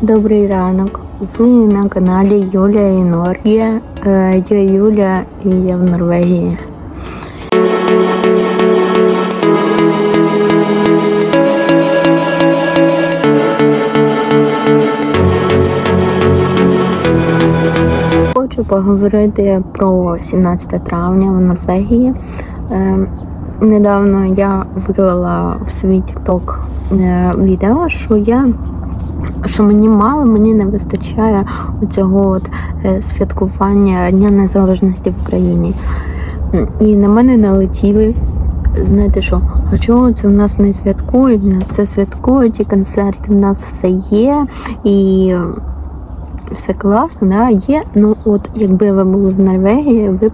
Добрий ранок. Ви на каналі Юлія і Норгія. Е, Я Юля і я в Норвегії. Хочу поговорити про 17 травня в Норвегії. Е, Недавно я виклала в свій TikTok е, відео, що я що мені мало, мені не вистачає цього е, святкування Дня Незалежності в Україні. І на мене налетіли. Знаєте що, а чого це в нас не святкують? В нас все святкують, і концерти в нас все є, і все класно, да, є. Ну от якби ви були в Норвегії, ви б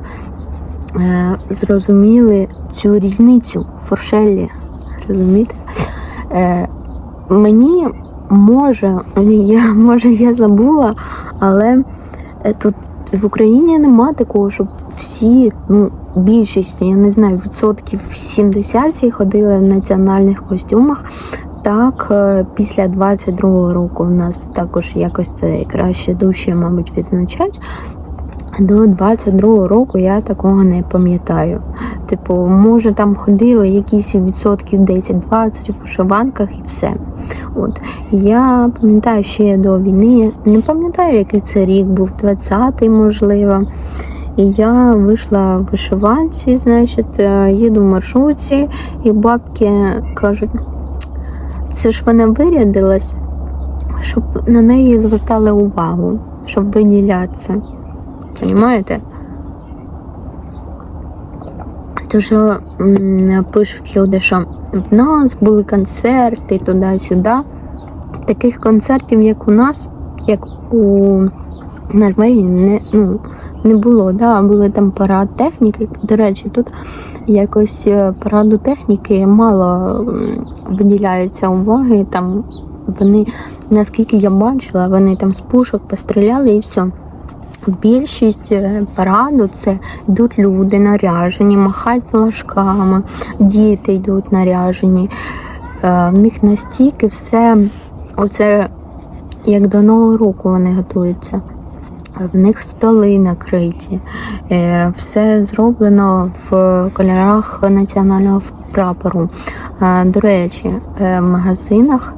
е, зрозуміли цю різницю в Форшеллі. Розумієте? Е, мені може, я, може, я забула, але е, тут в Україні нема такого, щоб всі, ну, більшість, я не знаю, відсотків 70 всі ходили в національних костюмах. Так, е, після 22-го року у нас також якось це краще душі, мабуть, відзначають. До 22-го року я такого не пам'ятаю. Типу, може там ходили якісь відсотків 10-20 в вишиванках і все. От я пам'ятаю ще до війни, не пам'ятаю, який це рік був, 20-й, можливо. І я вийшла в вишиванці, значить, е, їду в маршрутці, і бабки кажуть, це ж вона вирядилась, щоб на неї звертали увагу, щоб виділятися. Понімаєте? То що пишуть люди, що в нас були концерти туди-сюди. Таких концертів, як у нас, як у Норвегії, не, ну, не було. Да? Були там парад техніки. До речі, тут якось е, параду техніки мало виділяється уваги. Там вони, наскільки я бачила, вони там з пушок постріляли і все. Більшість е, параду це йдуть люди наряжені, махають флажками, діти йдуть наряжені. Е, В них настільки все, оце як до Нового року вони готуються. В них столи накриті, Е, все зроблено в кольорах національного прапору. До речі, в магазинах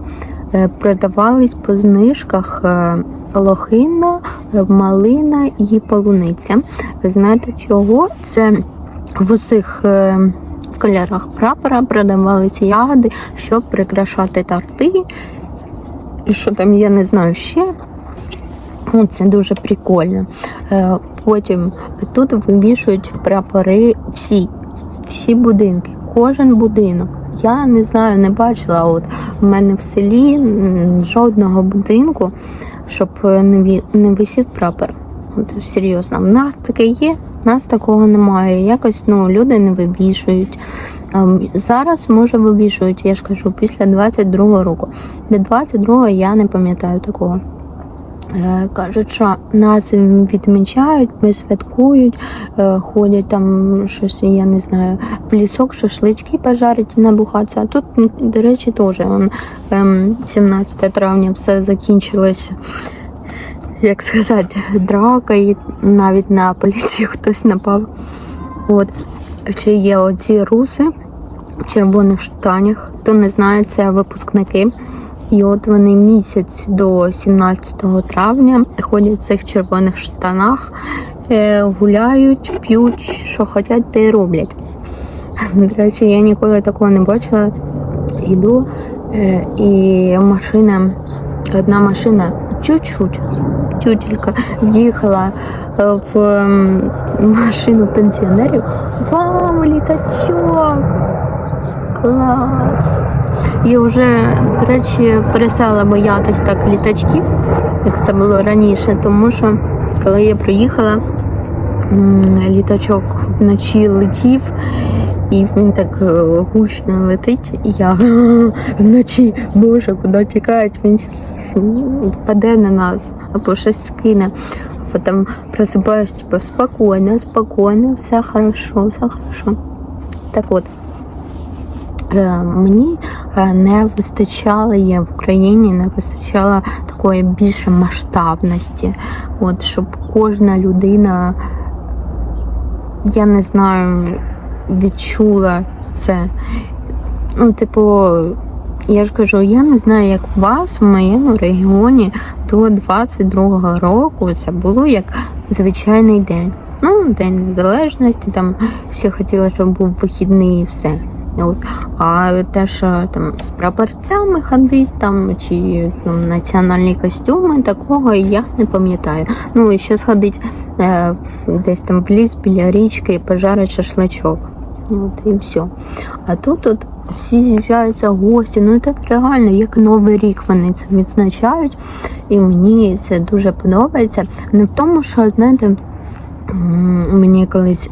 продавались по знижках е, лохина, е, малина і полуниця. Знаєте чого? Це в усіх е, в кольорах прапора продавалися ягоди, щоб прикрашати торти. І що там, я не знаю ще. Це дуже прикольно. Е, Потім тут вивішують прапори всі, всі будинки, кожен будинок. Я не знаю, не бачила. От в мене в селі жодного будинку, щоб не ві- не висів прапор. От серйозно, в нас таке є, в нас такого немає. Якось ну люди не вивішують. Ем, Зараз може вивішують, я ж кажу, після 22-го року. До 22-го я не пам'ятаю такого. Е, Кажуть, що нас відмічають, ми святкують, е, ходять там щось, я не знаю, в лісок шашлички пожарить і набухатися. А тут, до речі, теж ем, ем, 17 травня все закінчилось, як сказати, драка, і навіть на поліцію хтось напав. От. Ще є оці руси в червоних штанях. Хто не знає, це випускники. І от вони місяць до 17 травня ходять в цих червоних штанах, е, гуляють, п'ють, що хочуть, те й роблять. До речі, я ніколи такого не бачила. Йду, е, і машина, одна машина чуть-чуть, тютелька в'їхала е, в ем, машину пенсіонерів. Вау, літачок! Клас! Я вже, до речі, перестала боятись так літачків, як це було раніше, тому що коли я приїхала, літачок вночі летів, і він так е, гучно летить, і я вночі, боже, куди тікають, він щас впаде на нас або щось скине. Потім просипаюсь, типу, спокійно, спокійно, все хорошо, все хорошо. Так от. Е, Мені е, не вистачало є в Україні, не вистачало такої більше масштабності. От щоб кожна людина, я не знаю, відчула це. Ну, типу, я ж кажу, я не знаю, як у вас в моєму регіоні до 22-го року це було як звичайний день. Ну, День Незалежності, там всі хотіли, щоб був вихідний і все. От. А те, що там з прапорцями ходить, там, чи там, національні костюми, такого я не пам'ятаю. Ну, і ще сходить е, десь там в ліс біля річки і пожарить шашличок. От, і все. А тут от всі з'їжджаються гості. Ну так реально, як Новий рік вони це відзначають. І мені це дуже подобається. Не в тому, що, знаєте, мені колись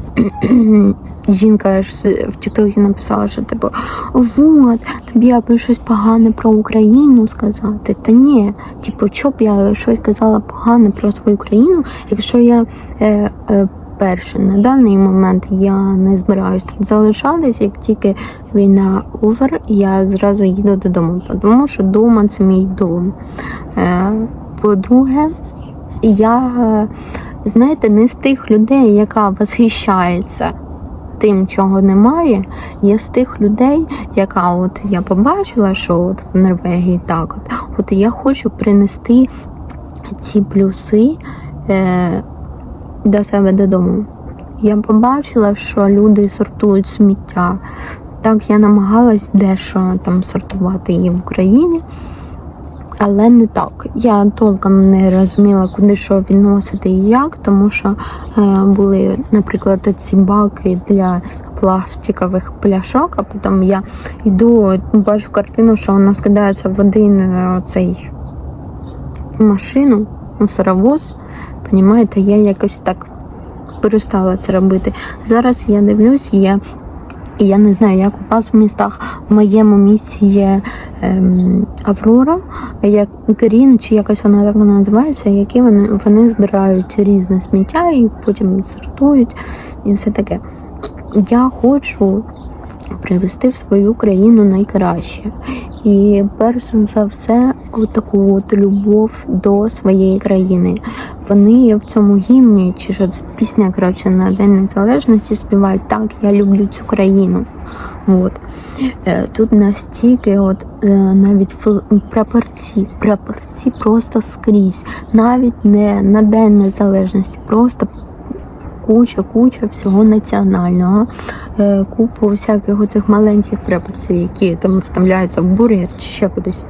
жінка ж в Тіктокі написала, що типу, вот, тобі аби щось погане про Україну сказати. Та ні, типу, що б я щось казала погане про свою країну, якщо я. Е, е, Перше, на даний момент я не збираюсь тут залишатись. Як тільки війна овер, я зразу їду додому, тому що вдома це мій дом. Е, По-друге, я, знаєте, не з тих людей, яка восхищається тим, чого немає. Я з тих людей, яка от я побачила, що от в Норвегії так от, от я хочу принести ці плюси. Е, до себе додому. Я побачила, що люди сортують сміття. Так, я намагалась дещо там сортувати її в Україні, але не так. Я толком не розуміла, куди що відносити і як, тому що е, були, наприклад, ці баки для пластикових пляшок, а потім я йду, бачу картину, що вона скидається в один е, цей машину, мусоровоз. Понімаєте, я якось так перестала це робити. Зараз я дивлюсь, є. І я не знаю, як у вас в містах в моєму місті є ем, Аврора, як Грін, чи якось вона так називається, які вони, вони збирають різне сміття і потім сортують і все таке. Я хочу привести в свою країну найкраще. І перш за все, таку от любов до своєї країни. Вони в цьому гімні, чи що це пісня коротше, на День Незалежності співають так, я люблю цю країну. От. Е, Тут настільки, от е, навіть прапорці, прапорці просто скрізь, навіть не на День Незалежності, просто куча, куча всього національного, е, купу всяких оцих маленьких препарців, які там вставляються в бургер чи ще кудись.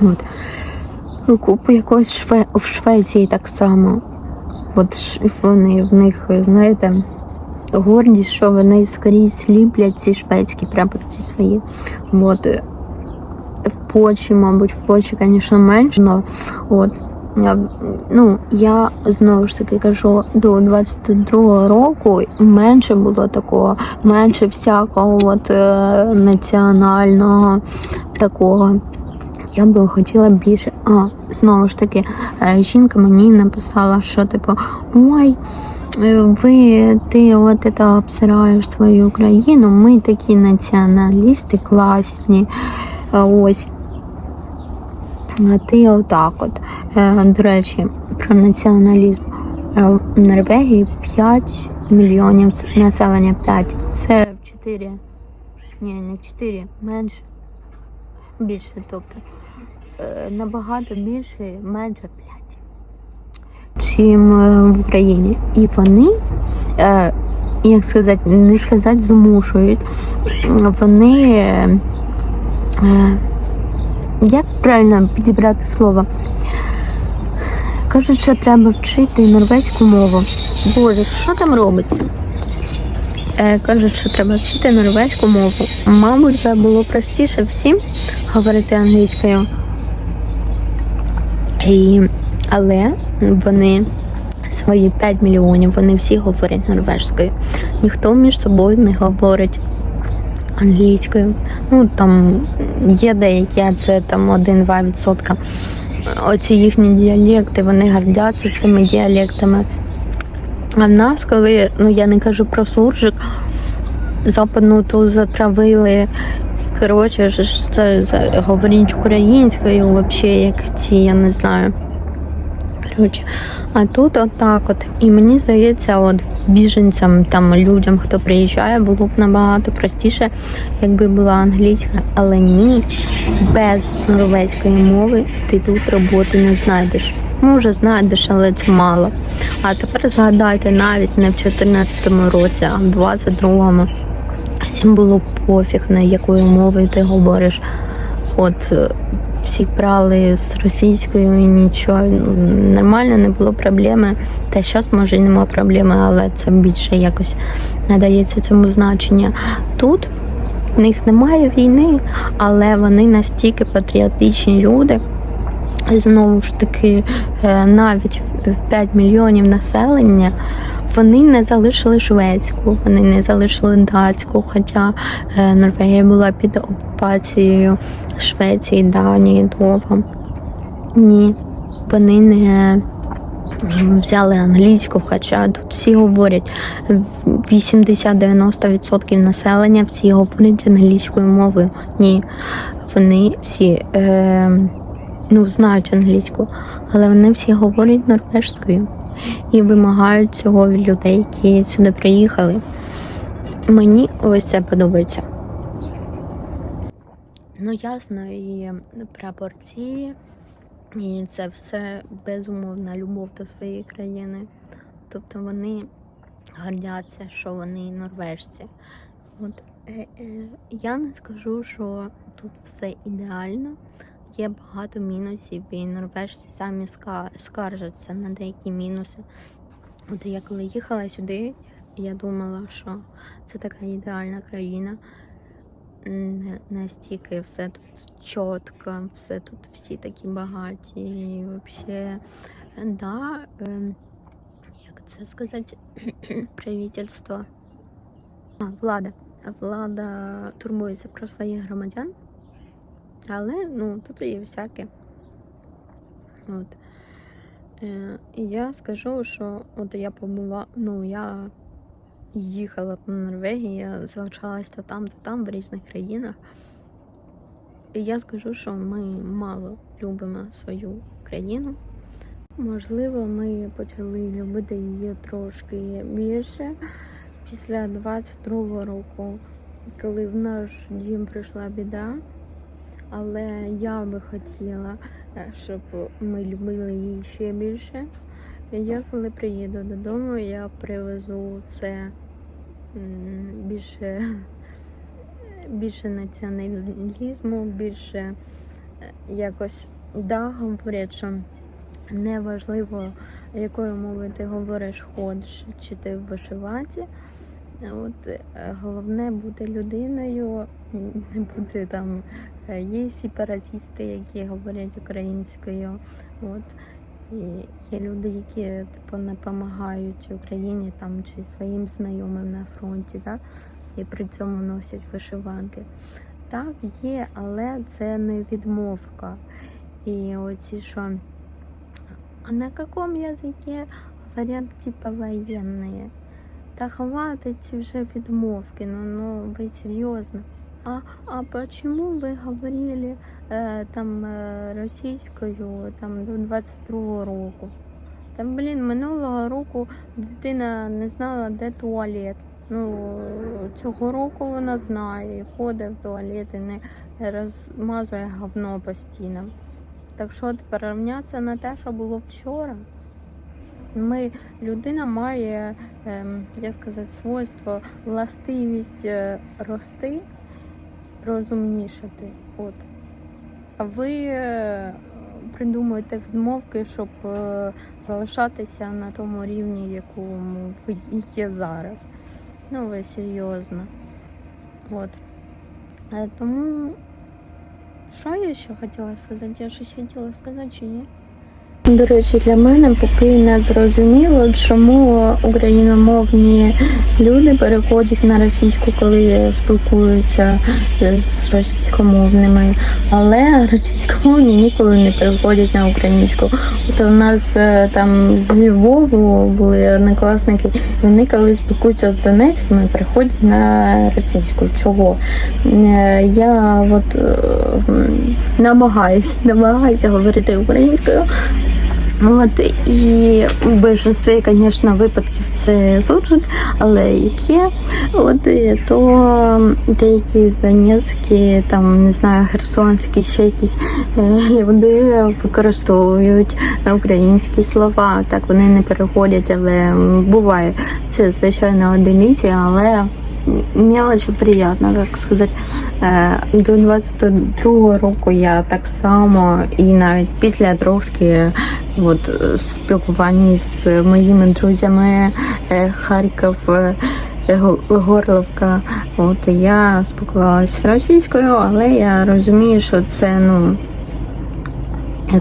От. Ну, Купу якогось шве... в Швеції так само. От вони в них, знаєте, гордість, що вони скрізь ліплять ці шведські прапорці свої. От. е, В Польщі, мабуть, в Польщі, звісно, менше, але от. Я, ну, я знову ж таки кажу, до 22-го року менше було такого, менше всякого от, е, національного такого. Я би хотіла більше. А, знову ж таки, е, жінка мені написала, що типу, ой, ви ти от це обсираєш свою країну, ми такі націоналісти класні. Е, Ось. А ти отак от. Е, До речі, про націоналізм. Е, В Норвегії 5 мільйонів населення 5. Це в 4. Ні, не 4, менше. Більше, тобто. Е, Набагато більше, менше 5. Чим е, в Україні. І вони, е, як сказати, не сказати, змушують. Вони. е, як правильно підібрати слово? Кажуть, що треба вчити норвезьку мову. Боже, що там робиться? Кажуть, що треба вчити норвезьку мову. Мабуть, було простіше всім говорити англійською. І, але вони свої 5 мільйонів, вони всі говорять норвежською. Ніхто між собою не говорить англійською. Ну там є деякі, а це там 1-2%. Оці їхні діалекти, вони гордяться цими діалектами. А в нас, коли, ну я не кажу про суржик, западну ту затравили коротше, ж це, говорить українською, взагалі, як ці, я не знаю. Коротше, а тут отак от. І мені здається, от біженцям, там людям, хто приїжджає, було б набагато простіше, якби була англійська, але ні, без норвезької мови ти тут роботи не знайдеш. Може, знайдеш, але це мало. А тепер згадайте, навіть не в 2014 році, а в 22-му. Всім було пофіг, на якою мовою ти говориш. От всіх брали з російською нічого. ну, Нормально, не було проблеми. Та зараз може і нема проблеми, але це більше якось надається цьому значення. Тут в них немає війни, але вони настільки патріотичні люди. Знову ж таки, е, навіть в 5 мільйонів населення вони не залишили шведську, вони не залишили датську, хоча е, Норвегія була під окупацією Швеції, Данії довго. Ні, вони не взяли англійську, хоча тут всі говорять 80-90% населення всі говорять англійською мовою. Ні, вони всі е, ну, знають англійську, але вони всі говорять норвежською і вимагають цього від людей, які сюди приїхали. Мені ось це подобається. Ну, ясно, і прапорці, і це все безумовна любов до своєї країни. Тобто вони гордяться, що вони норвежці. От е, е, я не скажу, що тут все ідеально. Є багато мінусів, і норвежці самі скаржаться на деякі мінуси. От я коли їхала сюди, я думала, що це така ідеальна країна. Настільки все тут чітко, все тут всі такі багаті. І взагалі, да, ем, як це сказати, правительство. А, влада. Влада турбується про своїх громадян. Але ну, тут є всяке. От. Е, і я скажу, що от я побувала, ну я їхала по Норвегії, я залишалася там, то там, в різних країнах. І я скажу, що ми мало любимо свою країну. Можливо, ми почали любити її трошки більше після 22-го року, коли в наш дім прийшла біда. Але я би хотіла, е, щоб ми любили її ще більше. Я коли приїду додому, я привезу це більше, більше націоналізму, більше е, якось да, говорять, що не важливо, якою мовою ти говориш, ходиш, чи ти в вишиванці. От е, головне бути людиною, не бути там. Е, Є сепаратісти, які говорять українською. От. І є люди, які типу, не допомагають Україні там, чи своїм знайомим на фронті, так? і при цьому носять вишиванки. Так, є, але це не відмовка. І оці що. А на якому язикі говорять типа воєнні? Та хватить вже відмовки, ну, ну ви серйозно. А, а почему ви говорили е, там е, російською там до 22-го року? Там, блін, минулого року дитина не знала, де туалет. Ну, цього року вона знає, ходить в туалет і не розмазує говно постійно. Так що тепер рівнятися на те, що було вчора. Ми, людина має, ем, як сказати, свойство, властивість е, рости, розумнішати. От. А ви е, придумуєте відмовки, щоб е, залишатися на тому рівні, якому ви є зараз. Ну, ви серйозно. От. Е, Тому, що я ще хотіла сказати? Я щось хотіла сказати чи ні? До речі, для мене поки не зрозуміло, чому україномовні люди переходять на російську, коли спілкуються з російськомовними, але російськомовні ніколи не переходять на українську. От у нас е, там з Львову були однокласники, вони коли спілкуються з Донецькими, переходять на російську. Чого? Е, Я от е, намагаюсь, намагаюся говорити українською. От і в більшості, звісно, випадків це суржик, але які от то деякі донецькі, там не знаю, херсонські, ще якісь е, люди використовують українські слова. Так вони не переходять, але буває це звичайно одиниці, але мелочі приємно, так сказати. Е, До 22-го року я так само і навіть після трошки от, в спілкуванні з моїми друзями е, Харків, е, Горловка. От я спілкувалася російською, але я розумію, що це ну.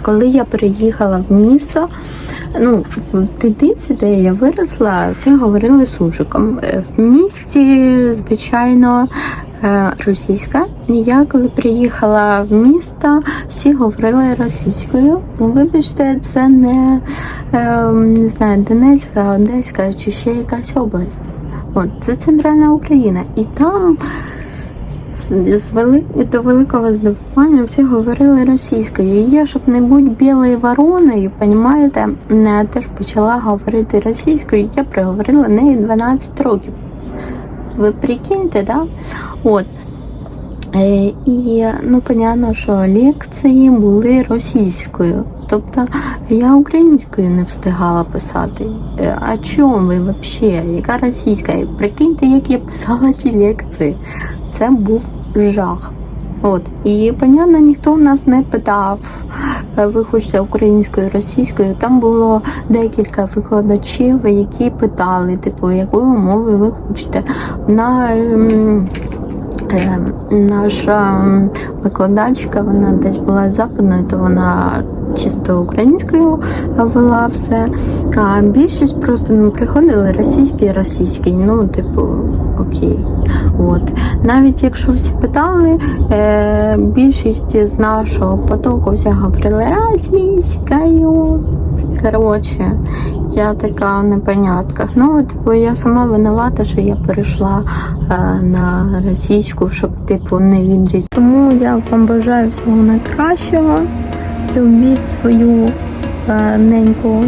Коли я переїхала в місто, ну в дитинці, де я виросла, всі говорили суржиком. Е, В місті, звичайно, е, російська. Я коли приїхала в місто, всі говорили російською. Ну, вибачте, це не, е, не знаю, Донецька, Одеська чи ще якась область. От це центральна Україна, і там з, вели... до великого здивування всі говорили російською. І я, щоб не бути білою вороною, понімаєте, е, теж почала говорити російською. Я проговорила нею 12 років. Ви прикиньте, да? От. Е, І ну, понятно, що лекції були російською. Тобто я українською не встигала писати. Е, А чому ви взагалі? Яка російська? Прикиньте, як я писала ті лекції. Це був жах. От і понятно, ніхто в нас не питав, е, ви хочете українською, російською. Там було декілька викладачів, які питали, типу, якою мовою ви хочете. На ем, Е, Наша викладачка, вона десь була западною, то вона чисто українською вела все. А більшість просто ну, приходили російські, російські. Ну, типу, окей. От. Навіть якщо всі питали, е, більшість з нашого потоку вся говорили російською. Коротше, я така в непонятках. Ну, типу, я сама винувата, що я перейшла е, на російську, щоб типу не відрізати. Тому я вам бажаю всього найкращого. Любіть свою е, неньку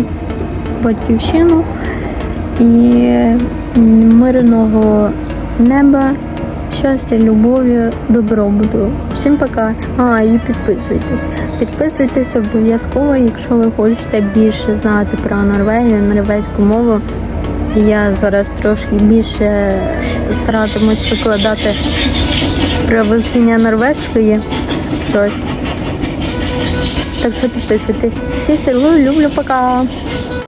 батьківщину і мирного неба, щастя, любові, добробуту. Всім пока. А, і підписуйтесь. Підписуйтесь обов'язково, якщо ви хочете більше знати про Норвегію, норвезьку мову. Я зараз трошки більше старатимусь викладати про вивчення норвезької щось. Так що підписуйтесь. Всіх цілую, люблю, пока.